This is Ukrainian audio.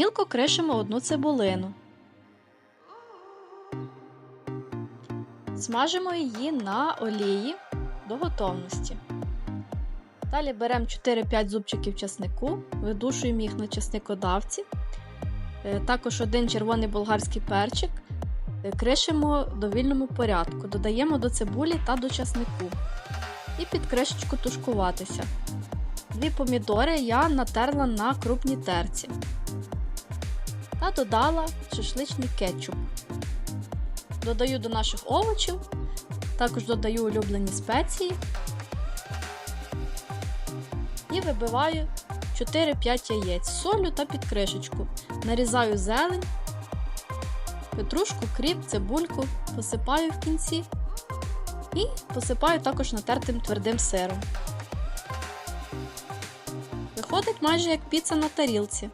Мілко кришимо одну цибулину. Смажимо її на олії до готовності. Далі беремо 4-5 зубчиків часнику, видушуємо їх на часникодавці. Е, Також один червоний болгарський перчик. Е, Кришимо в довільному порядку, додаємо до цибулі та до часнику. І під кришечку тушкуватися. Дві помідори я натерла на крупній терці. Та додала шашличний кетчуп. Додаю до наших овочів, також додаю улюблені спеції і вибиваю 4-5 яєць з солью та під кришечку. Нарізаю зелень, петрушку, кріп, цибульку, посипаю в кінці і посипаю також натертим твердим сиром. Виходить майже як піца на тарілці.